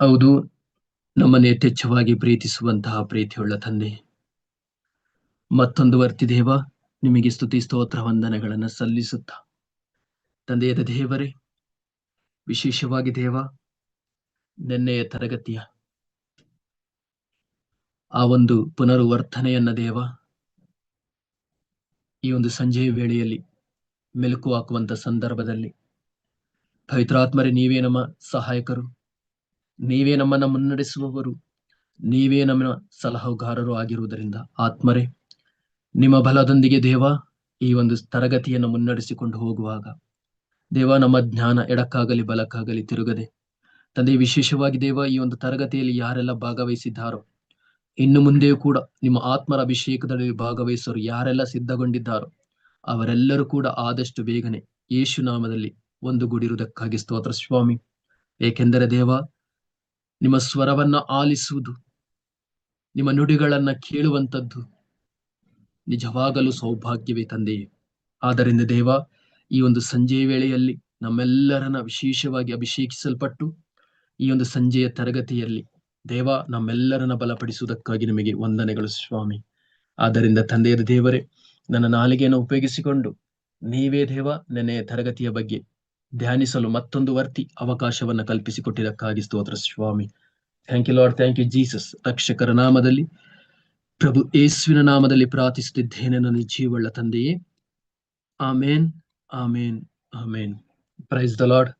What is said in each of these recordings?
ಹೌದು, ನಮ್ಮನ್ನು ಯಥೇಚ್ಛವಾಗಿ ಪ್ರೀತಿಸುವಂತಹ ಪ್ರೀತಿಯುಳ್ಳ ತಂದೆ. ಮತ್ತೊಂದು ವರ್ತಿ ದೇವ, ನಿಮಗೆ ಸ್ತುತಿ ಸ್ತೋತ್ರ ವಂದನೆಗಳನ್ನು ಸಲ್ಲಿಸುತ್ತ. ತಂದೆಯದ ದೇವರೇ, ವಿಶೇಷವಾಗಿ ದೇವ, ನಿನ್ನೆಯ ತರಗತಿಯ ಆ ಒಂದು ಪುನರ್ವರ್ತನೆಯನ್ನ ದೇವ, ಈ ಒಂದು ಸಂಜೆಯ ವೇಳೆಯಲ್ಲಿ ಮೆಲುಕು ಹಾಕುವಂತ ಸಂದರ್ಭದಲ್ಲಿ ಪವಿತ್ರಾತ್ಮರೇ, ನೀವೇ ನಮ್ಮ ಸಹಾಯಕರು. ನೀವೇ ನಮ್ಮನ್ನ ಮುನ್ನಡೆಸುವವರು. ನೀವೇ ನಮ್ಮ ಸಲಹುಗಾರರು ಆಗಿರುವುದರಿಂದ ಆತ್ಮರೇ, ನಿಮ್ಮ ಬಲದೊಂದಿಗೆ ದೇವ, ಈ ಒಂದು ತರಗತಿಯನ್ನು ಮುನ್ನಡೆಸಿಕೊಂಡು ಹೋಗುವಾಗ. ದೇವ, ನಮ್ಮ ಜ್ಞಾನ ಎಡಕ್ಕಾಗಲಿ, ಬಲಕ್ಕಾಗಲಿ ತಿರುಗದೆ. ತಂದೆ, ವಿಶೇಷವಾಗಿ ದೇವ, ಈ ಒಂದು ತರಗತಿಯಲ್ಲಿ ಯಾರೆಲ್ಲ ಭಾಗವಹಿಸಿದ್ದಾರೋ, ಇನ್ನು ಮುಂದೆಯೂ ಕೂಡ ನಿಮ್ಮ ಆತ್ಮರ ಅಭಿಷೇಕದಲ್ಲಿ ಭಾಗವಹಿಸೋರು ಯಾರೆಲ್ಲ ಸಿದ್ಧಗೊಂಡಿದ್ದಾರೋ, ಅವರೆಲ್ಲರೂ ಕೂಡ ಆದಷ್ಟು ಬೇಗನೆ ಯೇಸು ನಾಮದಲ್ಲಿ ಒಂದು ಗುಡಿರುವುದಕ್ಕಾಗಿ ಸ್ತೋತ್ರ ಸ್ವಾಮಿ. ಏಕೆಂದರೆ ದೇವ ನಿಮ್ಮ ಸ್ವರವನ್ನ ಆಲಿಸುವುದು, ನಿಮ್ಮ ನುಡಿಗಳನ್ನ ಕೇಳುವಂಥದ್ದು ನಿಜವಾಗಲೂ ಸೌಭಾಗ್ಯವೇ ತಂದೆಯೇ. ಆದ್ದರಿಂದ ದೇವ, ಈ ಒಂದು ಸಂಜೆಯ ವೇಳೆಯಲ್ಲಿ ನಮ್ಮೆಲ್ಲರನ್ನ ವಿಶೇಷವಾಗಿ ಅಭಿಷೇಕಿಸಲ್ಪಟ್ಟು, ಈ ಒಂದು ಸಂಜೆಯ ತರಗತಿಯಲ್ಲಿ ದೇವ ನಮ್ಮೆಲ್ಲರನ್ನ ಬಲಪಡಿಸುವುದಕ್ಕಾಗಿ ನಿಮಗೆ ವಂದನೆಗಳು ಸ್ವಾಮಿ. ಆದ್ದರಿಂದ ತಂದೆಯ ದೇವರೇ, ನನ್ನ ನಾಲಿಗೆಯನ್ನು ಉಪಯೋಗಿಸಿಕೊಂಡು ನೀವೇ ದೇವ ನೆನೆಯ ತರಗತಿಯ ಬಗ್ಗೆ ಧ್ಯಾನಿಸಲು ಮತ್ತೊಂದು ವರ್ತಿ ಅವಕಾಶವನ್ನ ಕಲ್ಪಿಸಿಕೊಟ್ಟಿದ್ದಕ್ಕಾಗಿ ಸ್ತೋತ್ರ, ಸ್ವಾಮಿ. Thank you lord thank you Jesus ರಕ್ಷಕರ ನಾಮದಲ್ಲಿ, ಪ್ರಭು ಯೇಸುವಿನ ನಾಮದಲ್ಲಿ ಪ್ರಾರ್ಥಿಸುತ್ತಿದ್ದೇನೆ ನನ್ನ ಜೀವಳ್ಳ ತಂದೆಯೇ. Amen amen amen praise the lord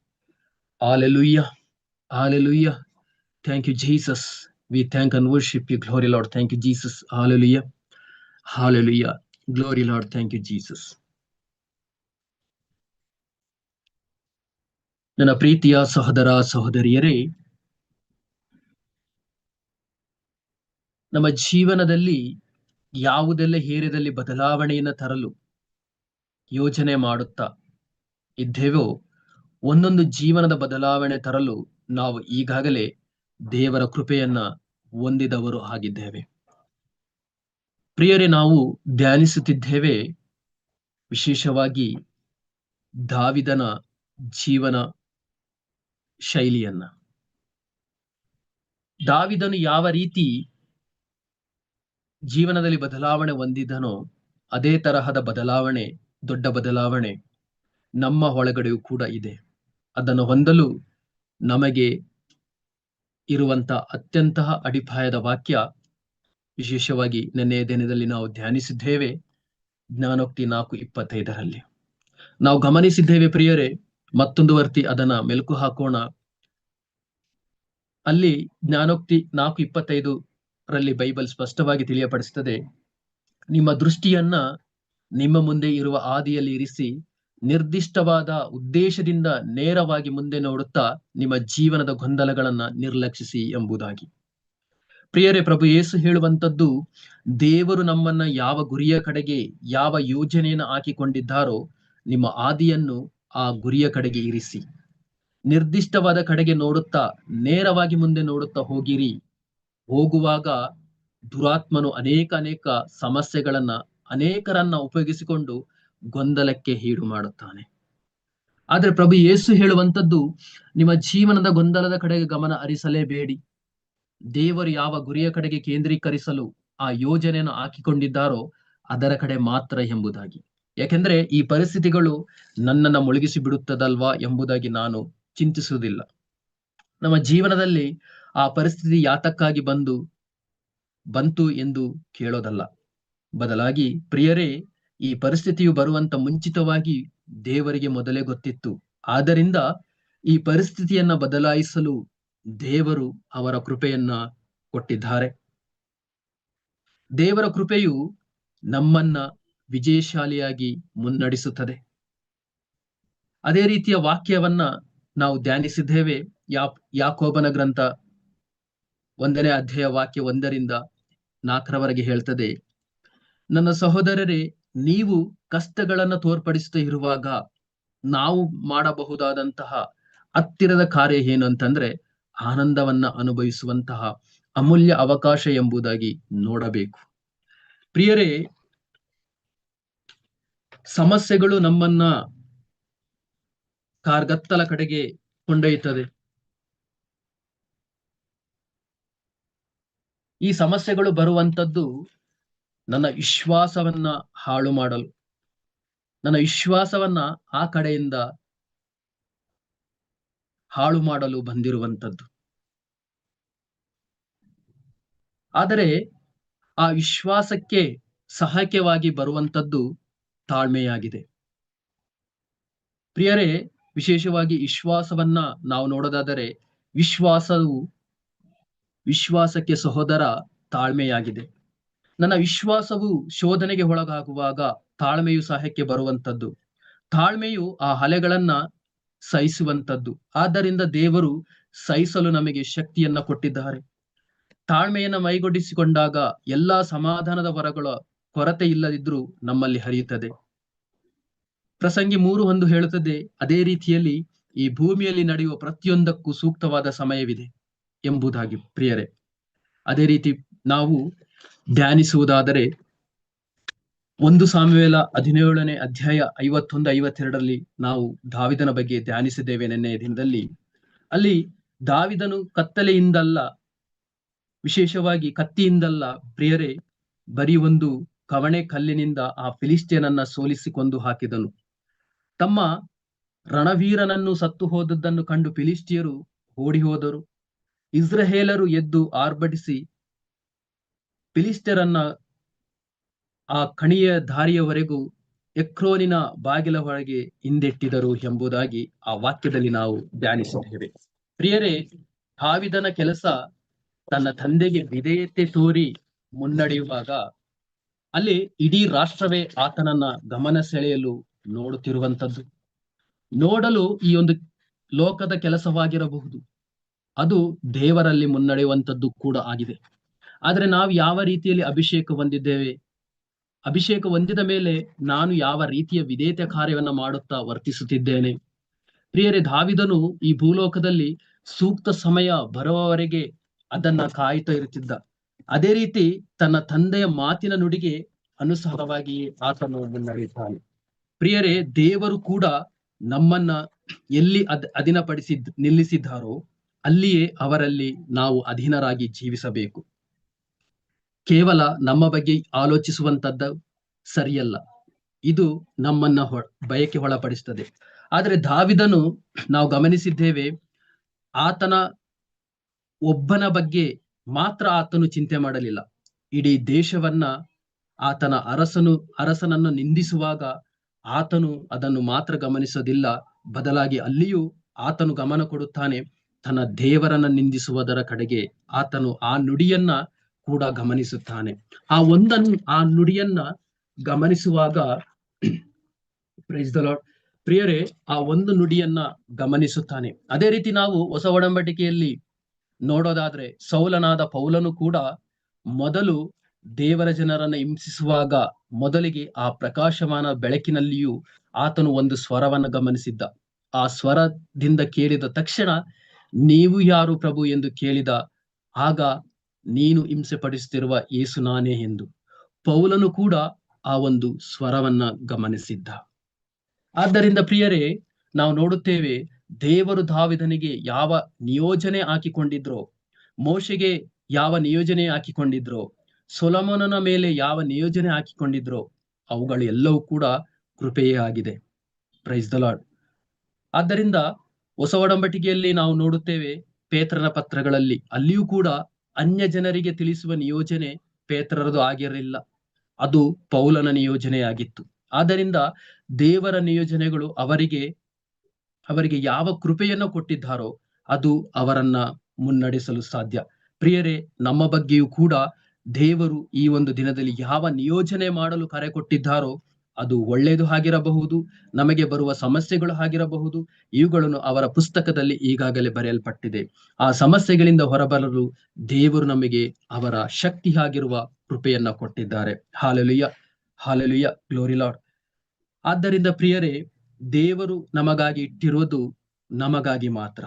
hallelujah hallelujah thank you Jesus we thank and worship you glory lord thank you Jesus hallelujah hallelujah glory lord thank you Jesus ನನ್ನ ಪ್ರೀತಿಯ ಸಹೋದರ ಸಹೋದರಿಯರೇ, ನಮ್ಮ ಜೀವನದಲ್ಲಿ ಯಾವುದೆಲ್ಲ ಹೇರಿದಲ್ಲಿ ಬದಲಾವಣೆಯನ್ನು ತರಲು ಯೋಜನೆ ಮಾಡುತ್ತಾ ಇದ್ದೇವೋ, ಒಂದೊಂದು ಜೀವನದ ಬದಲಾವಣೆ ತರಲು ನಾವು ಈಗಾಗಲೇ ದೇವರ ಕೃಪೆಯನ್ನ ಹೊಂದಿದವರು ಆಗಿದ್ದೇವೆ. ಪ್ರಿಯರೇ, ನಾವು ಧ್ಯಾನಿಸುತ್ತಿದ್ದೇವೆ ವಿಶೇಷವಾಗಿ ದಾವಿದನ ಜೀವನ ಶೈಲಿಯನ್ನ. ದಾವಿದನು ಯಾವ ರೀತಿ ಜೀವನದಲ್ಲಿ ಬದಲಾವಣೆ ಹೊಂದಿದನೋ ಅದೇ ತರಹದ ಬದಲಾವಣೆ, ದೊಡ್ಡ ಬದಲಾವಣೆ ನಮ್ಮ ಒಳಗಡೆಯೂ ಕೂಡ ಇದೆ. ಅದನ್ನು ಹೊಂದಲು ನಮಗೆ ಇರುವಂತ ಅತ್ಯಂತ ಅಡಿಪಾಯದ ವಾಕ್ಯ ವಿಶೇಷವಾಗಿ ನಿನ್ನೆಯ ದಿನದಲ್ಲಿ ನಾವು ಧ್ಯಾನಿಸಿದ್ದೇವೆ, ಜ್ಞಾನೋಕ್ತಿ ನಾಲ್ಕು ಇಪ್ಪತ್ತೈದರಲ್ಲಿ. ನಾವು ಗಮನಿಸಿದ್ದೇವೆ ಪ್ರಿಯರೇ ಮತ್ತೊಂದು ವರ್ತಿ ಅದನ್ನ ಮೆಲುಕು ಹಾಕೋಣ. ಅಲ್ಲಿ ಜ್ಞಾನೋಕ್ತಿ ನಾಲ್ಕು ಇಪ್ಪತ್ತೈದು ರಲ್ಲಿ ಬೈಬಲ್ ಸ್ಪಷ್ಟವಾಗಿ ತಿಳಿಯಪಡಿಸುತ್ತದೆ. ನಿಮ್ಮ ದೃಷ್ಟಿಯನ್ನ ನಿಮ್ಮ ಮುಂದೆ ಇರುವ ಆದಿಯಲ್ಲಿ ಇರಿಸಿ ನಿರ್ದಿಷ್ಟವಾದ ಉದ್ದೇಶದಿಂದ ನೇರವಾಗಿ ಮುಂದೆ ನೋಡುತ್ತಾ ನಿಮ್ಮ ಜೀವನದ ಗೊಂದಲಗಳನ್ನ ನಿರ್ಲಕ್ಷಿಸಿ ಎಂಬುದಾಗಿ. ಪ್ರಿಯರೇ, ಪ್ರಭು ಯೇಸು ಹೇಳುವಂತದ್ದು ದೇವರು ನಮ್ಮನ್ನ ಯಾವ ಗುರಿಯ ಕಡೆಗೆ ಯಾವ ಯೋಜನೆಯನ್ನು ಹಾಕಿಕೊಂಡಿದ್ದಾರೋ ನಿಮ್ಮ ಆದಿಯನ್ನು ಆ ಗುರಿಯ ಕಡೆಗೆ ಇರಿಸಿ. ನಿರ್ದಿಷ್ಟವಾದ ಕಡೆಗೆ ನೋಡುತ್ತಾ ನೇರವಾಗಿ ಮುಂದೆ ನೋಡುತ್ತಾ ಹೋಗಿರಿ. ಹೋಗುವಾಗ ದುರಾತ್ಮನು ಅನೇಕ ಅನೇಕ ಸಮಸ್ಯೆಗಳನ್ನ ಅನೇಕರನ್ನ ಉಪಯೋಗಿಸಿಕೊಂಡು ಗೊಂದಲಕ್ಕೆ ಹೀಡು ಮಾಡುತ್ತಾನೆ. ಆದ್ರೆ ಪ್ರಭು ಯೇಸು ಹೇಳುವಂತದ್ದು ನಿಮ್ಮ ಜೀವನದ ಗೊಂದಲದ ಕಡೆಗೆ ಗಮನ ಹರಿಸಲೇಬೇಡಿ. ದೇವರು ಯಾವ ಗುರಿಯ ಕಡೆಗೆ ಕೇಂದ್ರೀಕರಿಸಲು ಆ ಯೋಜನೆಯನ್ನು ಹಾಕಿಕೊಂಡಿದ್ದಾರೋ ಅದರ ಕಡೆ ಮಾತ್ರ ಎಂಬುದಾಗಿ. ಯಾಕೆಂದ್ರೆ ಈ ಪರಿಸ್ಥಿತಿಗಳು ನನ್ನನ್ನು ಮುಳುಗಿಸಿ ಬಿಡುತ್ತದಲ್ವಾ ಎಂಬುದಾಗಿ ನಾನು ಚಿಂತಿಸುವುದಿಲ್ಲ. ನಮ್ಮ ಜೀವನದಲ್ಲಿ ಆ ಪರಿಸ್ಥಿತಿ ಯಾತಕ್ಕಾಗಿ ಬಂದು, ಬಂತು ಎಂದು ಕೇಳೋದಲ್ಲ. ಬದಲಾಗಿ ಪ್ರಿಯರೇ, ಈ ಪರಿಸ್ಥಿತಿಯು ಬರುವಂತ ಮುಂಚಿತವಾಗಿ ದೇವರಿಗೆ ಮೊದಲೇ ಗೊತ್ತಿತ್ತು. ಆದ್ದರಿಂದ ಈ ಪರಿಸ್ಥಿತಿಯನ್ನ ಬದಲಾಯಿಸಲು ದೇವರು ಅವರ ಕೃಪೆಯನ್ನ ಕೊಟ್ಟಿದ್ದಾರೆ. ದೇವರ ಕೃಪೆಯು ನಮ್ಮನ್ನ ವಿಜಯಶಾಲಿಯಾಗಿ ಮುನ್ನಡೆಸುತ್ತದೆ. ಅದೇ ರೀತಿಯ ವಾಕ್ಯವನ್ನ ನಾವು ಧ್ಯಾನಿಸಿದ್ದೇವೆ. ಯಾ ಯಾಕೋಬನ ಗ್ರಂಥ ಒಂದನೇ ಅಧ್ಯಾಯ ವಾಕ್ಯ ಒಂದರಿಂದ ನಾಲ್ಕರವರೆಗೆ ಹೇಳ್ತದೆ, ನನ್ನ ಸಹೋದರರೇ, ನೀವು ಕಷ್ಟಗಳನ್ನು ತೋರ್ಪಡಿಸುತ್ತಾ ಇರುವಾಗ ನಾವು ಮಾಡಬಹುದಾದಂತಹ ಹತ್ತಿರದ ಕಾರ್ಯ ಏನು ಅಂತಂದ್ರೆ, ಆನಂದವನ್ನ ಅನುಭವಿಸುವಂತಹ ಅಮೂಲ್ಯ ಅವಕಾಶ ಎಂಬುದಾಗಿ ನೋಡಬೇಕು. ಪ್ರಿಯರೇ ಸಮಸ್ಯೆಗಳು ನಮ್ಮನ್ನ ಕಾರ್ಗತ್ತಲ ಕಡೆಗೆ ಕೊಂಡೊಯ್ಯುತ್ತದೆ. ಈ ಸಮಸ್ಯೆಗಳು ಬರುವಂತದ್ದು ನನ್ನ ವಿಶ್ವಾಸವನ್ನ ಹಾಳು ಮಾಡಲು. ನನ್ನ ವಿಶ್ವಾಸವನ್ನ ಆ ಕಡೆಯಿಂದ ಹಾಳು ಮಾಡಲು ಬಂದಿರುವಂತದ್ದು. ಆದರೆ ಆ ವಿಶ್ವಾಸಕ್ಕೆ ಸಹಾಯಕವಾಗಿ ಬರುವಂತದ್ದು ತಾಳ್ಮೆಯಾಗಿದೆ. ಪ್ರಿಯರೇ, ವಿಶೇಷವಾಗಿ ವಿಶ್ವಾಸವನ್ನ ನಾವು ನೋಡೋದಾದರೆ ವಿಶ್ವಾಸವು ವಿಶ್ವಾಸಕ್ಕೆ ಸಹೋದರ ತಾಳ್ಮೆಯಾಗಿದೆ. ನನ್ನ ವಿಶ್ವಾಸವು ಶೋಧನೆಗೆ ಒಳಗಾಗುವಾಗ ತಾಳ್ಮೆಯು ಸಹಾಯಕ್ಕೆ ಬರುವಂತದ್ದು ತಾಳ್ಮೆಯು ಆ ಅಲೆಗಳನ್ನ ಸಹಿಸುವಂತದ್ದು ಆದ್ದರಿಂದ ದೇವರು ಸಹಿಸಲು ನಮಗೆ ಶಕ್ತಿಯನ್ನ ಕೊಟ್ಟಿದ್ದಾರೆ. ತಾಳ್ಮೆಯನ್ನ ಮೈಗೂಡಿಸಿಕೊಂಡಾಗ ಎಲ್ಲಾ ಸಮಾಧಾನದ ವರಗಳ ಕೊರತೆ ಇಲ್ಲದಿದ್ರೂ ನಮ್ಮಲ್ಲಿ ಹರಿಯುತ್ತದೆ. ಪ್ರಸಂಗಿ ಮೂರು ಒಂದು ಹೇಳುತ್ತದೆ, ಅದೇ ರೀತಿಯಲ್ಲಿ ಈ ಭೂಮಿಯಲ್ಲಿ ನಡೆಯುವ ಪ್ರತಿಯೊಂದಕ್ಕೂ ಸೂಕ್ತವಾದ ಸಮಯವಿದೆ ಎಂಬುದಾಗಿ ಪ್ರಿಯರೇ. ಅದೇ ರೀತಿ ನಾವು ಧ್ಯಾನಿಸುವುದಾದರೆ ಒಂದು ಸಾಮುವೇಲ ಹದಿನೇಳನೇ ಅಧ್ಯಾಯ ಐವತ್ತೊಂದು ಐವತ್ತೆರಡರಲ್ಲಿ ನಾವು ದಾವಿದನ ಬಗ್ಗೆ ಧ್ಯಾನಿಸಿದ್ದೇವೆ ನಿನ್ನೆ ದಿನದಲ್ಲಿ. ಅಲ್ಲಿ ದಾವಿದನು ಕತ್ತಲೆಯಿಂದಲ್ಲ, ವಿಶೇಷವಾಗಿ ಕತ್ತಿಯಿಂದಲ್ಲ ಪ್ರಿಯರೇ, ಬರೀ ಒಂದು ಕವಣೆ ಕಲ್ಲಿನಿಂದ ಆ ಫಿಲಿಸ್ಟಿಯನನ್ನ ಸೋಲಿಸಿ ಕೊಂದು ಹಾಕಿದನು. ತಮ್ಮ ರಣವೀರನನ್ನು ಸತ್ತು ಹೋದದ್ದನ್ನು ಕಂಡು ಫಿಲಿಸ್ಟಿಯರು ಓಡಿ ಹೋದರು. ಇಸ್ರಹೇಲರು ಎದ್ದು ಆರ್ಭಟಿಸಿ ಫಿಲಿಸ್ಟರನ್ನ ಆ ಕಣಿಯ ದಾರಿಯವರೆಗೂ ಎಕ್ರೋನಿನ ಬಾಗಿಲ ಹೊರಗೆ ಹಿಂದೆಟ್ಟಿದರು ಎಂಬುದಾಗಿ ಆ ವಾಕ್ಯದಲ್ಲಿ ನಾವು ಧ್ಯಾನಿಸಿದ್ದೇವೆ. ಪ್ರಿಯರೇ ಹಾವಿದನ ಕೆಲಸ ತನ್ನ ತಂದೆಗೆ ವಿಧೇಯತೆ ತೋರಿ ಮುನ್ನಡೆಯುವಾಗ ಅಲ್ಲಿ ಇಡೀ ರಾಷ್ಟ್ರವೇ ಆತನನ್ನ ಗಮನ ಸೆಳೆಯಲು ನೋಡುತ್ತಿರುವಂತದ್ದು ನೋಡಲು ಈ ಒಂದು ಲೋಕದ ಕೆಲಸವಾಗಿರಬಹುದು. ಅದು ದೇವರಲ್ಲಿ ಮುನ್ನಡೆಯುವಂತದ್ದು ಕೂಡ ಆಗಿದೆ. ಆದರೆ ನಾವು ಯಾವ ರೀತಿಯಲ್ಲಿ ಅಭಿಷೇಕ ಹೊಂದಿದ್ದೇವೆ? ಅಭಿಷೇಕ ಹೊಂದಿದ ಮೇಲೆ ನಾನು ಯಾವ ರೀತಿಯ ವಿಧೇಯತೆ ಕಾರ್ಯವನ್ನ ಮಾಡುತ್ತಾ ವರ್ತಿಸುತ್ತಿದ್ದೇನೆ? ಪ್ರಿಯರೇ ಧಾವಿದನು ಈ ಭೂಲೋಕದಲ್ಲಿ ಸೂಕ್ತ ಸಮಯ ಬರುವವರೆಗೆ ಅದನ್ನ ಕಾಯುತ್ತಾ ಇರುತ್ತಿದ್ದ. ಅದೇ ರೀತಿ ತನ್ನ ತಂದೆಯ ಮಾತಿನ ನುಡಿಗೆ ಅನುಸಾರವಾಗಿ ಆತನು ಮುನ್ನಡೆಯುತ್ತಾನೆ. ಪ್ರಿಯರೇ, ದೇವರು ಕೂಡ ನಮ್ಮನ್ನ ಎಲ್ಲಿ ಅದ್ ಅಧೀನಪಡಿಸಿದ್ ನಿಲ್ಲಿಸಿದ್ದಾರೋ ಅಲ್ಲಿಯೇ ಅವರಲ್ಲಿ ನಾವು ಅಧೀನರಾಗಿ ಜೀವಿಸಬೇಕು. ಕೇವಲ ನಮ್ಮ ಬಗ್ಗೆ ಆಲೋಚಿಸುವಂತದ್ದು ಸರಿಯಲ್ಲ. ಇದು ನಮ್ಮನ್ನ ಹೊ, ಬಯಕೆ ಒಳಪಡಿಸ್ತದೆ ಆದ್ರೆ ದಾವಿದನು ನಾವು ಗಮನಿಸಿದ್ದೇವೆ, ಆತನ ಒಬ್ಬನ ಬಗ್ಗೆ ಮಾತ್ರ ಆತನು ಚಿಂತೆ ಮಾಡಲಿಲ್ಲ. ಇಡೀ ದೇಶವನ್ನ ಆತನ ಅರಸನು, ಅರಸನನ್ನು ನಿಂದಿಸುವಾಗ ಆತನು ಅದನ್ನು ಮಾತ್ರ ಗಮನಿಸೋದಿಲ್ಲ. ಬದಲಾಗಿ ಅಲ್ಲಿಯೂ ಆತನು ಗಮನ ಕೊಡುತ್ತಾನೆ. ತನ್ನ ದೇವರನ್ನ ನಿಂದಿಸುವುದರ ಕಡೆಗೆ ಆತನು ಆ ನುಡಿಯನ್ನ ಕೂಡ ಗಮನಿಸುತ್ತಾನೆ. ಆ ಒಂದನ್ನು ಆ ನುಡಿಯನ್ನ ಗಮನಿಸುವಾಗ ಪ್ರೈಸ್ ದ ಲಾರ್ಡ್ ಪ್ರಿಯರೇ, ಆ ಒಂದು ನುಡಿಯನ್ನ ಗಮನಿಸುತ್ತಾನೆ. ಅದೇ ರೀತಿ ನಾವು ಹೊಸ ಒಡಂಬಡಿಕೆಯಲ್ಲಿ ನೋಡೋದಾದ್ರೆ ಸೌಲನಾದ ಪೌಲನು ಕೂಡ ಮೊದಲು ದೇವರ ಜನರನ್ನ ಹಿಂಸಿಸುವಾಗ ಮೊದಲಿಗೆ ಆ ಪ್ರಕಾಶಮಾನ ಬೆಳಕಿನಲ್ಲಿಯೂ ಆತನು ಒಂದು ಸ್ವರವನ್ನು ಗಮನಿಸಿದ್ದ. ಆ ಸ್ವರದಿಂದ ಕೇಳಿದ ತಕ್ಷಣ ನೀವು ಯಾರು ಪ್ರಭು ಎಂದು ಕೇಳಿದ ಆಗ ನೀನು ಹಿಂಸೆ ಪಡಿಸುತ್ತಿರುವ ಏಸು ನಾನೇ ಎಂದು ಪೌಲನು ಕೂಡ ಆ ಒಂದು ಸ್ವರವನ್ನ ಗಮನಿಸಿದ್ದ. ಆದ್ದರಿಂದ ಪ್ರಿಯರೇ, ನಾವು ನೋಡುತ್ತೇವೆ ದೇವರು ದಾವಿದನಿಗೆ ಯಾವ ನಿಯೋಜನೆ ಹಾಕಿಕೊಂಡಿದ್ರೋ, ಮೋಶೆಗೆ ಯಾವ ನಿಯೋಜನೆ ಹಾಕಿಕೊಂಡಿದ್ರೋ, ಸೊಲಮೋನನ ಮೇಲೆ ಯಾವ ನಿಯೋಜನೆ ಹಾಕಿಕೊಂಡಿದ್ರೋ, ಅವುಗಳು ಎಲ್ಲವೂ ಕೂಡ ಕೃಪೆಯೇ ಆಗಿದೆ. ಪ್ರೈಸ್ ದ ಲಾರ್ಡ್ ಆದ್ದರಿಂದ ಹೊಸ ಒಡಂಬಟಿಕೆಯಲ್ಲಿ ನಾವು ನೋಡುತ್ತೇವೆ ಪೇತ್ರನ ಪತ್ರಗಳಲ್ಲಿ, ಅಲ್ಲಿಯೂ ಕೂಡ ಅನ್ಯ ಜನರಿಗೆ ತಿಳಿಸುವ ನಿಯೋಜನೆ ಪೇತ್ರರದು ಆಗಿರಲಿಲ್ಲ. ಅದು ಪೌಲನ ನಿಯೋಜನೆಯಾಗಿತ್ತು. ಆದ್ದರಿಂದ ದೇವರ ನಿಯೋಜನೆಗಳು ಅವರಿಗೆ ಅವರಿಗೆ ಯಾವ ಕೃಪೆಯನ್ನು ಕೊಟ್ಟಿದ್ದಾರೋ ಅದು ಅವರನ್ನ ಮುನ್ನಡೆಸಲು ಸಾಧ್ಯ. ಪ್ರಿಯರೇ, ನಮ್ಮ ಬಗ್ಗೆಯೂ ಕೂಡ ದೇವರು ಈ ಒಂದು ದಿನದಲ್ಲಿ ಯಾವ ನಿಯೋಜನೆ ಮಾಡಲು ಕರೆ ಕೊಟ್ಟಿದ್ದಾರೋ ಅದು ಒಳ್ಳೆಯದು ಆಗಿರಬಹುದು, ನಮಗೆ ಬರುವ ಸಮಸ್ಯೆಗಳು ಆಗಿರಬಹುದು, ಇವುಗಳನ್ನು ಅವರ ಪುಸ್ತಕದಲ್ಲಿ ಈಗಾಗಲೇ ಬರೆಯಲ್ಪಟ್ಟಿದೆ. ಆ ಸಮಸ್ಯೆಗಳಿಂದ ಹೊರಬರಲು ದೇವರು ನಮಗೆ ಅವರ ಶಕ್ತಿ ಆಗಿರುವ ಕೃಪೆಯನ್ನ ಕೊಟ್ಟಿದ್ದಾರೆ. ಹಾಲೆಲುಯ್ಯ ಹಾಲೆಲುಯ್ಯ ಗ್ಲೋರಿ ಲಾರ್ಡ್ ಆದ್ದರಿಂದ ಪ್ರಿಯರೇ ದೇವರು ನಮಗಾಗಿ ಇಟ್ಟಿರುವುದು ನಮಗಾಗಿ ಮಾತ್ರ.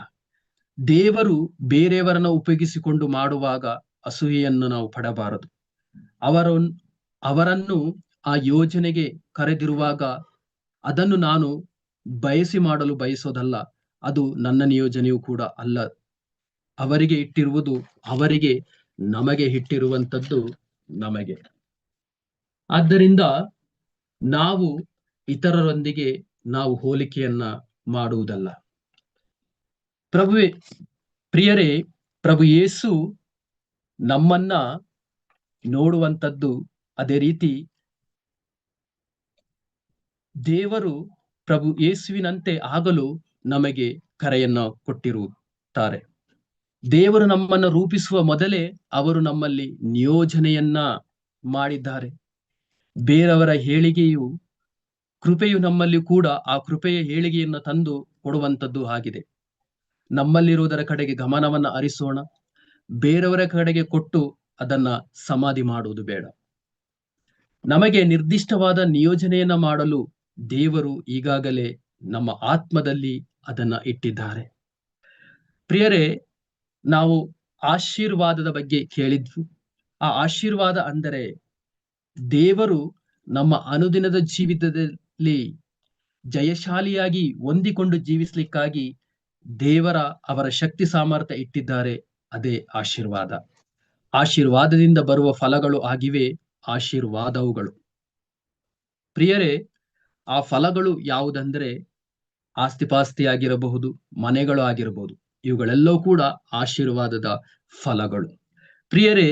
ದೇವರು ಬೇರೆಯವರನ್ನ ಉಪಯೋಗಿಸಿಕೊಂಡು ಮಾಡುವಾಗ ಅಸೂಯೆಯನ್ನು ನಾವು ಪಡಬಾರದು. ಅವರ ಅವರನ್ನು ಆ ಯೋಜನೆಗೆ ಕರೆದಿರುವಾಗ ಅದನ್ನು ನಾನು ಬಯಸಿ ಮಾಡಲು ಬಯಸೋದಲ್ಲ, ಅದು ನನ್ನ ನಿಯೋಜನೆಯೂ ಕೂಡ ಅಲ್ಲ. ಅವರಿಗೆ ಇಟ್ಟಿರುವುದು ಅವರಿಗೆ, ನಮಗೆ ಇಟ್ಟಿರುವಂತದ್ದು ನಮಗೆ. ಆದ್ದರಿಂದ ನಾವು ಇತರರೊಂದಿಗೆ ನಾವು ಹೋಲಿಕೆಯನ್ನ ಮಾಡುವುದಲ್ಲ. ಪ್ರಭುವೆ, ಪ್ರಿಯರೇ, ಪ್ರಭು ಯೇಸು ನಮ್ಮನ್ನ ನೋಡುವಂತದ್ದು ಅದೇ ರೀತಿ ದೇವರು ಪ್ರಭು ಯೇಸುವಿನಂತೆ ಆಗಲು ನಮಗೆ ಕರೆಯನ್ನು ಕೊಟ್ಟಿರುತ್ತಾರೆ. ದೇವರು ನಮ್ಮನ್ನು ರೂಪಿಸುವ ಮೊದಲೇ ಅವರು ನಮ್ಮಲ್ಲಿ ನಿಯೋಜನೆಯನ್ನ ಮಾಡಿದ್ದಾರೆ. ಬೇರವರ ಹೇಳಿಗೆಯು ಕೃಪೆಯು ನಮ್ಮಲ್ಲಿ ಕೂಡ ಆ ಕೃಪೆಯ ಏಳಿಗೆಯನ್ನು ತಂದು ಕೊಡುವಂತದ್ದು ಆಗಿದೆ. ನಮ್ಮಲ್ಲಿರುವುದರ ಕಡೆಗೆ ಗಮನವನ್ನು ಅರಿಸೋಣ ಬೇರೆಯವರ ಕಡೆಗೆ ಕೊಟ್ಟು ಅದನ್ನ ಸಮಾಧಿ ಮಾಡುವುದು ಬೇಡ. ನಮಗೆ ನಿರ್ದಿಷ್ಟವಾದ ನಿಯೋಜನೆಯನ್ನ ಮಾಡಲು ದೇವರು ಈಗಾಗಲೇ ನಮ್ಮ ಆತ್ಮದಲ್ಲಿ ಅದನ್ನ ಇಟ್ಟಿದ್ದಾರೆ. ಪ್ರಿಯರೇ, ನಾವು ಆಶೀರ್ವಾದದ ಬಗ್ಗೆ ಕೇಳಿದ್ವಿ. ಆ ಆಶೀರ್ವಾದ ಅಂದರೆ ದೇವರು ನಮ್ಮ ಅನುದಿನದ ಜೀವಿತದಲ್ಲಿ ಜಯಶಾಲಿಯಾಗಿ ಹೊಂದಿಕೊಂಡು ಜೀವಿಸಲಿಕ್ಕಾಗಿ ದೇವರ ಅವರ ಶಕ್ತಿ ಸಾಮರ್ಥ್ಯ ಇಟ್ಟಿದ್ದಾರೆ. ಅದೇ ಆಶೀರ್ವಾದ. ಆಶೀರ್ವಾದದಿಂದ ಬರುವ ಫಲಗಳು ಆಗಿವೆ, ಆಶೀರ್ವಾದವುಗಳು. ಪ್ರಿಯರೇ, ಆ ಫಲಗಳು ಯಾವುದಂದ್ರೆ ಆಸ್ತಿಪಾಸ್ತಿ ಆಗಿರಬಹುದು ಮನೆಗಳು ಆಗಿರಬಹುದು, ಇವುಗಳೆಲ್ಲವೂ ಕೂಡ ಆಶೀರ್ವಾದದ ಫಲಗಳು. ಪ್ರಿಯರೇ,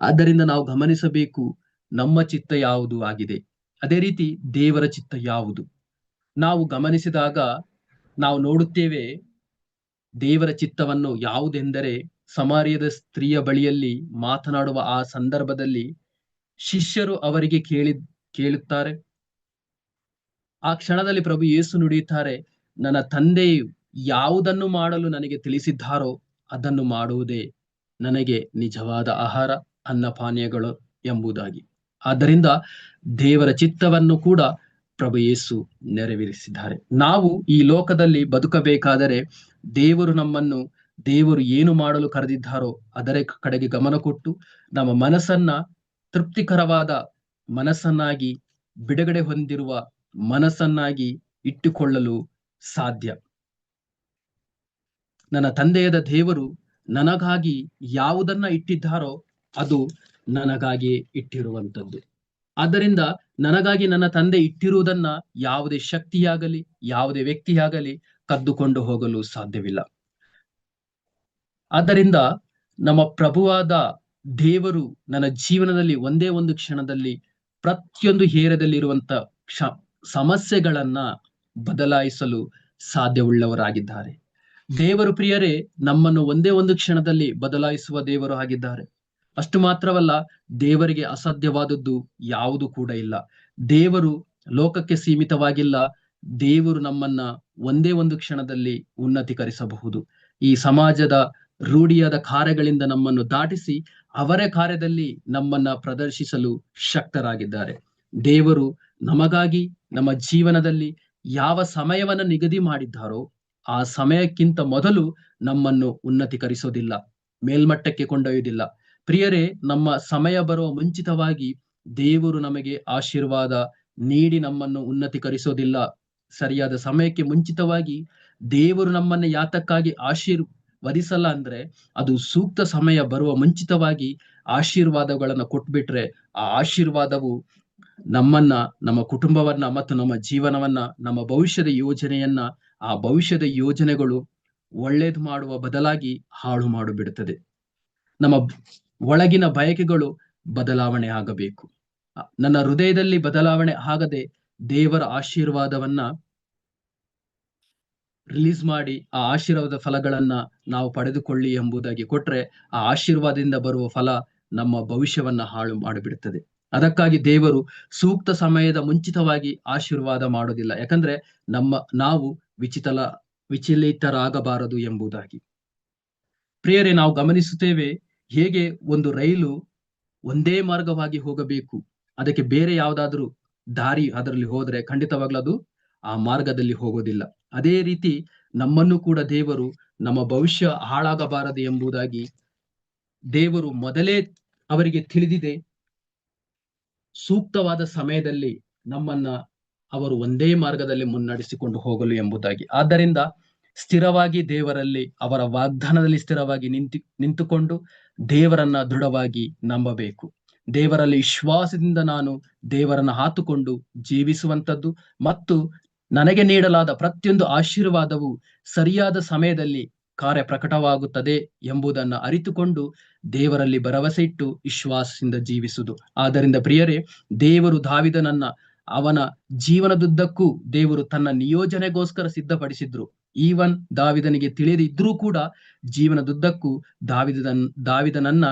ಆದ್ದರಿಂದ ನಾವು ಗಮನಿಸಬೇಕು, ನಮ್ಮ ಚಿತ್ತ ಯಾವುದು ಆಗಿದೆ? ಅದೇ ರೀತಿ ದೇವರ ಚಿತ್ತ ಯಾವುದು? ನಾವು ಗಮನಿಸಿದಾಗ ನಾವು ನೋಡುತ್ತೇವೆ ದೇವರ ಚಿತ್ತವನ್ನು ಯಾವುದೆಂದರೆ ಸಮಾರ್ಯದ ಸ್ತ್ರೀಯ ಬಳಿಯಲ್ಲಿ ಮಾತನಾಡುವ ಆ ಸಂದರ್ಭದಲ್ಲಿ ಶಿಷ್ಯರು ಅವರಿಗೆ ಕೇಳಿ, ಕೇಳುತ್ತಾರೆ. ಆ ಕ್ಷಣದಲ್ಲಿ ಪ್ರಭು ಯೇಸು ನುಡಿಯುತ್ತಾರೆ, ನನ್ನ ತಂದೆಯು ಯಾವುದನ್ನು ಮಾಡಲು ನನಗೆ ತಿಳಿಸಿದ್ದಾರೋ ಅದನ್ನು ಮಾಡುವುದೇ ನನಗೆ ನಿಜವಾದ ಆಹಾರ ಅನ್ನಪಾನೀಯಗಳು ಎಂಬುದಾಗಿ. ಆದ್ದರಿಂದ ದೇವರ ಚಿತ್ತವನ್ನು ಕೂಡ ಪ್ರಭು ಯೇಸು ನೆರವೇರಿಸಿದ್ದಾರೆ. ನಾವು ಈ ಲೋಕದಲ್ಲಿ ಬದುಕಬೇಕಾದರೆ ದೇವರು ನಮ್ಮನ್ನು, ದೇವರು ಏನು ಮಾಡಲು ಕರೆದಿದ್ದಾರೋ ಅದರ ಕಡೆಗೆ ಗಮನ ಕೊಟ್ಟು ನಮ್ಮ ಮನಸ್ಸನ್ನ ತೃಪ್ತಿಕರವಾದ ಮನಸ್ಸನ್ನಾಗಿ, ಬಿಡುಗಡೆ ಹೊಂದಿರುವ ಮನಸ್ಸನ್ನಾಗಿ ಇಟ್ಟುಕೊಳ್ಳಲು ಸಾಧ್ಯ. ನನ್ನ ತಂದೆಯದ ದೇವರು ನನಗಾಗಿ ಯಾವುದನ್ನ ಇಟ್ಟಿದ್ದಾರೋ ಅದು ನನಗಾಗಿ ಇಟ್ಟಿರುವಂತದ್ದು ಆದ್ದರಿಂದ ನನಗಾಗಿ ನನ್ನ ತಂದೆ ಇಟ್ಟಿರುವುದನ್ನ ಯಾವುದೇ ಶಕ್ತಿಯಾಗಲಿ, ಯಾವುದೇ ವ್ಯಕ್ತಿಯಾಗಲಿ ಕದ್ದುಕೊಂಡು ಹೋಗಲು ಸಾಧ್ಯವಿಲ್ಲ. ಆದ್ದರಿಂದ ನಮ್ಮ ಪ್ರಭುವಾದ ದೇವರು ನನ್ನ ಜೀವನದಲ್ಲಿ ಒಂದೇ ಒಂದು ಕ್ಷಣದಲ್ಲಿ ಪ್ರತಿಯೊಂದು ಹೇರದಲ್ಲಿರುವಂತ ಕ್ಷ, ಸಮಸ್ಯೆಗಳನ್ನ ಬದಲಾಯಿಸಲು ಸಾಧ್ಯವುಳ್ಳವರಾಗಿದ್ದಾರೆ. ದೇವರು ಪ್ರಿಯರೇ, ನಮ್ಮನ್ನು ಒಂದೇ ಒಂದು ಕ್ಷಣದಲ್ಲಿ ಬದಲಾಯಿಸುವ ದೇವರು ಆಗಿದ್ದಾರೆ. ಅಷ್ಟು ಮಾತ್ರವಲ್ಲ, ದೇವರಿಗೆ ಅಸಾಧ್ಯವಾದದ್ದು ಯಾವುದು ಕೂಡ ಇಲ್ಲ. ದೇವರು ಲೋಕಕ್ಕೆ ಸೀಮಿತವಾಗಿಲ್ಲ, ದೇವರು ನಮ್ಮನ್ನ ಒಂದೇ ಒಂದು ಕ್ಷಣದಲ್ಲಿ ಉನ್ನತೀಕರಿಸಬಹುದು. ಈ ಸಮಾಜದ ರೂಢಿಯಾದ ಕಾರ್ಯಗಳಿಂದ ನಮ್ಮನ್ನು ದಾಟಿಸಿ, ಅವರ ಕಾರ್ಯದಲ್ಲಿ ನಮ್ಮನ್ನ ಪ್ರದರ್ಶಿಸಲು ಶಕ್ತರಾಗಿದ್ದಾರೆ. ದೇವರು ನಮಗಾಗಿ, ನಮ್ಮ ಜೀವನದಲ್ಲಿ ಯಾವ ಸಮಯವನ್ನ ನಿಗದಿ ಮಾಡಿದ್ದಾರೋ, ಆ ಸಮಯಕ್ಕಿಂತ ಮೊದಲು ನಮ್ಮನ್ನು ಉನ್ನತೀಕರಿಸೋದಿಲ್ಲ, ಮೇಲ್ಮಟ್ಟಕ್ಕೆ ಕೊಂಡೊಯ್ಯುವುದಿಲ್ಲ. ಪ್ರಿಯರೇ, ನಮ್ಮ ಸಮಯ ಬರುವ ಮುಂಚಿತವಾಗಿ ದೇವರು ನಮಗೆ ಆಶೀರ್ವಾದ ನೀಡಿ ನಮ್ಮನ್ನು ಉನ್ನತೀಕರಿಸೋದಿಲ್ಲ. ಸರಿಯಾದ ಸಮಯಕ್ಕೆ ಮುಂಚಿತವಾಗಿ ದೇವರು ನಮ್ಮನ್ನ ಯಾತಕ್ಕಾಗಿ ಆಶೀರ್ವದಿಸಲ್ಲ ಅಂದ್ರೆ ಅದು ಸೂಕ್ತ ಸಮಯ ಬರುವ ಮುಂಚಿತವಾಗಿ ಆಶೀರ್ವಾದಗಳನ್ನ ಕೊಟ್ಬಿಟ್ರೆ ಆ ಆಶೀರ್ವಾದವು ನಮ್ಮನ್ನ, ನಮ್ಮ ಕುಟುಂಬವನ್ನ ಮತ್ತು ನಮ್ಮ ಜೀವನವನ್ನ, ನಮ್ಮ ಭವಿಷ್ಯದ ಯೋಜನೆಯನ್ನ, ಆ ಭವಿಷ್ಯದ ಯೋಜನೆಗಳು ಒಳ್ಳೇದು ಮಾಡುವ ಬದಲಾಗಿ ಹಾಳು ಮಾಡಿಬಿಡುತ್ತದೆ. ನಮ್ಮ ಒಳಗಿನ ಬಯಕೆಗಳು ಬದಲಾವಣೆ ಆಗಬೇಕು. ನನ್ನ ಹೃದಯದಲ್ಲಿ ಬದಲಾವಣೆ ಆಗದೆ ದೇವರ ಆಶೀರ್ವಾದವನ್ನ ರಿಲೀಸ್ ಮಾಡಿ ಆ ಆಶೀರ್ವಾದ ಫಲಗಳನ್ನ ನಾವು ಪಡೆದುಕೊಳ್ಳಿ ಎಂಬುದಾಗಿ ಕೊಟ್ರೆ ಆ ಆಶೀರ್ವಾದದಿಂದ ಬರುವ ಫಲ ನಮ್ಮ ಭವಿಷ್ಯವನ್ನ ಹಾಳು ಮಾಡಿಬಿಡುತ್ತದೆ ಅದಕ್ಕಾಗಿ ದೇವರು ಸೂಕ್ತ ಸಮಯದ ಮುಂಚಿತವಾಗಿ ಆಶೀರ್ವಾದ ಮಾಡೋದಿಲ್ಲ. ಯಾಕಂದ್ರೆ ನಮ್ಮ, ನಾವು ವಿಚಿತಲ, ವಿಚಲಿತರಾಗಬಾರದು ಎಂಬುದಾಗಿ. ಪ್ರಿಯರೇ, ನಾವು ಗಮನಿಸುತ್ತೇವೆ ಹೇಗೆ ಒಂದು ರೈಲು ಒಂದೇ ಮಾರ್ಗವಾಗಿ ಹೋಗಬೇಕು? ಅದಕ್ಕೆ ಬೇರೆ ಯಾವುದಾದ್ರೂ ದಾರಿ ಅದರಲ್ಲಿ ಹೋದ್ರೆ ಖಂಡಿತವಾಗ್ಲೂ ಅದು ಆ ಮಾರ್ಗದಲ್ಲಿ ಹೋಗೋದಿಲ್ಲ. ಅದೇ ರೀತಿ ನಮ್ಮನ್ನು ಕೂಡ ದೇವರು ನಮ್ಮ ಭವಿಷ್ಯ ಹಾಳಾಗಬಾರದು ಎಂಬುದಾಗಿ ದೇವರು ಮೊದಲೇ ಅವರಿಗೆ ತಿಳಿದಿದೆ. ಸೂಕ್ತವಾದ ಸಮಯದಲ್ಲಿ ನಮ್ಮನ್ನ ಅವರು ಒಂದೇ ಮಾರ್ಗದಲ್ಲಿ ಮುನ್ನಡೆಸಿಕೊಂಡು ಹೋಗಲು ಎಂಬುದಾಗಿ. ಆದ್ದರಿಂದ ಸ್ಥಿರವಾಗಿ ದೇವರಲ್ಲಿ ಅವರ ವಾಗ್ದಾನದಲ್ಲಿ ಸ್ಥಿರವಾಗಿ ನಿಂತು ನಿಂತುಕೊಂಡು ದೇವರನ್ನ ದೃಢವಾಗಿ ನಂಬಬೇಕು. ದೇವರಲ್ಲಿ ವಿಶ್ವಾಸದಿಂದ ನಾನು ದೇವರನ್ನ ಹಾತುಕೊಂಡು ಜೀವಿಸುವಂತದ್ದು ಮತ್ತು ನನಗೆ ನೀಡಲಾದ ಪ್ರತಿಯೊಂದು ಆಶೀರ್ವಾದವು ಸರಿಯಾದ ಸಮಯದಲ್ಲಿ ಕಾರ್ಯ ಪ್ರಕಟವಾಗುತ್ತದೆ ಎಂಬುದನ್ನು ಅರಿತುಕೊಂಡು ದೇವರಲ್ಲಿ ಭರವಸೆ ಇಟ್ಟು ವಿಶ್ವಾಸದಿಂದ ಜೀವಿಸುವುದು. ಆದ್ದರಿಂದ ಪ್ರಿಯರೇ, ದೇವರು ದಾವಿದನನ್ನ ಅವನ ಜೀವನದುದ್ದಕ್ಕೂ ದೇವರು ತನ್ನ ನಿಯೋಜನೆಗೋಸ್ಕರ ಸಿದ್ಧಪಡಿಸಿದ್ರು. ಈವನ್ ದಾವಿದನಿಗೆ ತಿಳಿಯದಿದ್ರೂ ಕೂಡ ಜೀವನದುದ್ದಕ್ಕೂ ದಾವಿದನ್ ದಾವಿದನನ್ನ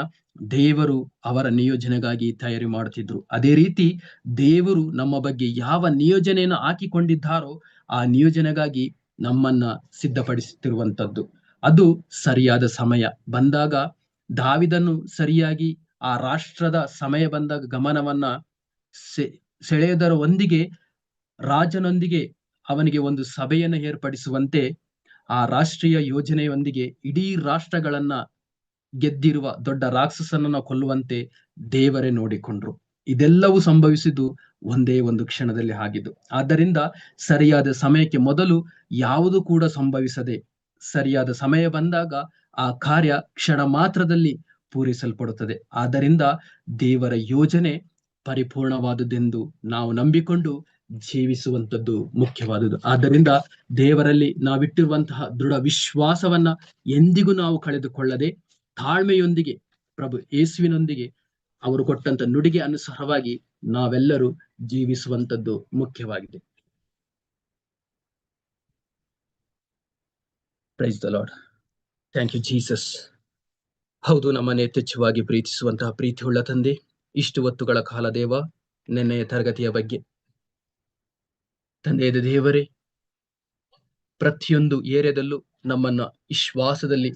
ದೇವರು ಅವರ ನಿಯೋಜನೆಗಾಗಿ ತಯಾರಿ ಮಾಡುತ್ತಿದ್ರು. ಅದೇ ರೀತಿ ದೇವರು ನಮ್ಮ ಬಗ್ಗೆ ಯಾವ ನಿಯೋಜನೆಯನ್ನು ಹಾಕಿಕೊಂಡಿದ್ದಾರೋ ಆ ನಿಯೋಜನೆಗಾಗಿ ನಮ್ಮನ್ನ ಸಿದ್ಧಪಡಿಸುತ್ತಿರುವಂತದ್ದು ಅದು ಸರಿಯಾದ ಸಮಯ. ಬಂದಾಗ ದಾವಿದನ್ನು ಸರಿಯಾಗಿ ಆ ರಾಷ್ಟ್ರದ ಸಮಯ ಬಂದಾಗ ಗಮನವನ್ನ ಸೆ ಸೆಳೆಯುವುದರ ಒಂದಿಗೆ ರಾಜನೊಂದಿಗೆ ಅವನಿಗೆ ಒಂದು ಸಭೆಯನ್ನು ಏರ್ಪಡಿಸುವಂತೆ ಆ ರಾಷ್ಟ್ರೀಯ ಯೋಜನೆಯೊಂದಿಗೆ ಇಡೀ ರಾಷ್ಟ್ರಗಳನ್ನ ಗೆದ್ದಿರುವ ದೊಡ್ಡ ರಾಕ್ಷಸನನ್ನು ಕೊಲ್ಲುವಂತೆ ದೇವರೇ ನೋಡಿಕೊಂಡ್ರು. ಇದೆಲ್ಲವೂ ಸಂಭವಿಸಿದ್ದು ಒಂದೇ ಒಂದು ಕ್ಷಣದಲ್ಲಿ ಆಗಿದ್ದು. ಆದ್ದರಿಂದ ಸರಿಯಾದ ಸಮಯಕ್ಕೆ ಮೊದಲು ಯಾವುದು ಕೂಡ ಸಂಭವಿಸದೆ ಸರಿಯಾದ ಸಮಯ ಬಂದಾಗ ಆ ಕಾರ್ಯ ಕ್ಷಣ ಮಾತ್ರದಲ್ಲಿ ಪೂರೈಸಲ್ಪಡುತ್ತದೆ. ಆದ್ದರಿಂದ ದೇವರ ಯೋಜನೆ ಪರಿಪೂರ್ಣವಾದುದೆಂದು ನಾವು ನಂಬಿಕೊಂಡು ಜೀವಿಸುವಂತದ್ದು ಮುಖ್ಯವಾದುದು ಆದ್ದರಿಂದ ದೇವರಲ್ಲಿ ನಾವಿಟ್ಟಿರುವಂತಹ ದೃಢ ವಿಶ್ವಾಸವನ್ನ ಎಂದಿಗೂ ನಾವು ಕಳೆದುಕೊಳ್ಳದೆ ತಾಳ್ಮೆಯೊಂದಿಗೆ ಪ್ರಭು ಯೇಸುವಿನೊಂದಿಗೆ ಅವರು ಕೊಟ್ಟಂತ ನುಡಿಗೆ ಅನುಸಾರವಾಗಿ ನಾವೆಲ್ಲರೂ ಜೀವಿಸುವಂತದ್ದು ಮುಖ್ಯವಾಗಿದೆ. Praise the lord thank you Jesus ಹೌದು, ನಮ್ಮನ್ನು ಯಥೇಚ್ಛವಾಗಿ ಪ್ರೀತಿಸುವಂತಹ ಪ್ರೀತಿಯುಳ್ಳ ತಂದೆ, ಇಷ್ಟು ಹೊತ್ತುಗಳ ಕಾಲ ದೇವ, ನಿನ್ನೆಯ ತರಗತಿಯ ಬಗ್ಗೆ ತಂದೆಯದ ದೇವರೇ, ಪ್ರತಿಯೊಂದು ಏರಿಯಾದಲ್ಲೂ ನಮ್ಮನ್ನ ವಿಶ್ವಾಸದಲ್ಲಿ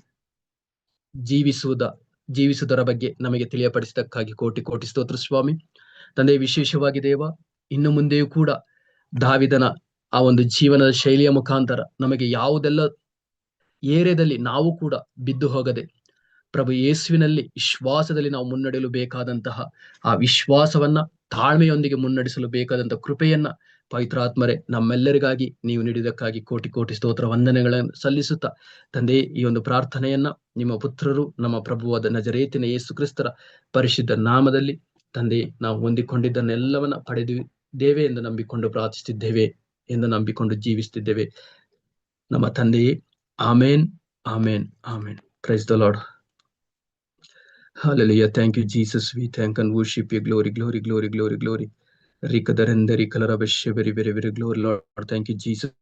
ಜೀವಿಸುವುದ, ಜೀವಿಸುವುದರ ಬಗ್ಗೆ ನಮಗೆ ತಿಳಿಯಪಡಿಸಿದಕ್ಕಾಗಿ ಕೋಟಿ ಕೋಟಿ ಸ್ತೋತ್ರ ಸ್ವಾಮಿ. ತಂದೆ ವಿಶೇಷವಾಗಿ ದೇವ, ಇನ್ನು ಮುಂದೆಯೂ ಕೂಡ ದಾವಿದನ ಆ ಒಂದು ಜೀವನದ ಶೈಲಿಯ ಮುಖಾಂತರ ನಮಗೆ ಯಾವುದೆಲ್ಲ ಏರಿಯಾದಲ್ಲಿ ನಾವು ಕೂಡ ಬಿದ್ದು ಹೋಗದೆ ಪ್ರಭು ಯೇಸುವಿನಲ್ಲಿ ವಿಶ್ವಾಸದಲ್ಲಿ ನಾವು ಮುನ್ನಡೆಯಲು ಬೇಕಾದಂತಹ ಆ ವಿಶ್ವಾಸವನ್ನ ತಾಳ್ಮೆಯೊಂದಿಗೆ ಮುನ್ನಡೆಸಲು ಬೇಕಾದಂತಹ ಕೃಪೆಯನ್ನ ಪವಿತ್ರಾತ್ಮರೆ ನಮ್ಮೆಲ್ಲರಿಗಾಗಿ ನೀವು ನೀಡಿದಕ್ಕಾಗಿ ಕೋಟಿ ಕೋಟಿ ಸ್ತೋತ್ರ ವಂದನೆಗಳನ್ನು ಸಲ್ಲಿಸುತ್ತಾ ತಂದೆ ಈ ಒಂದು ಪ್ರಾರ್ಥನೆಯನ್ನ ನಿಮ್ಮ ಪುತ್ರರು ನಮ್ಮ ಪ್ರಭುವಾದ ನಜರೇತಿನ ಯೇಸು ಕ್ರಿಸ್ತರ ಪರಿಶುದ್ಧ ನಾಮದಲ್ಲಿ ತಂದೆ ನಾವು ಹೊಂದಿಕೊಂಡಿದ್ದನ್ನೆಲ್ಲವನ್ನ ಪಡೆದಿದ್ದೇವೆ ಎಂದು ನಂಬಿಕೊಂಡು ಪ್ರಾರ್ಥಿಸುತ್ತಿದ್ದೇವೆ ಎಂದು ನಂಬಿಕೊಂಡು ಜೀವಿಸುತ್ತಿದ್ದೇವೆ ನಮ್ಮ ತಂದೆಯೇ amen amen amen praise the lord Hallelujah. Thank you, Jesus. We thank and worship you. Glory, glory, glory, glory, glory. Kalarabashe. Very, very, very glory, Lord. Thank you, Jesus.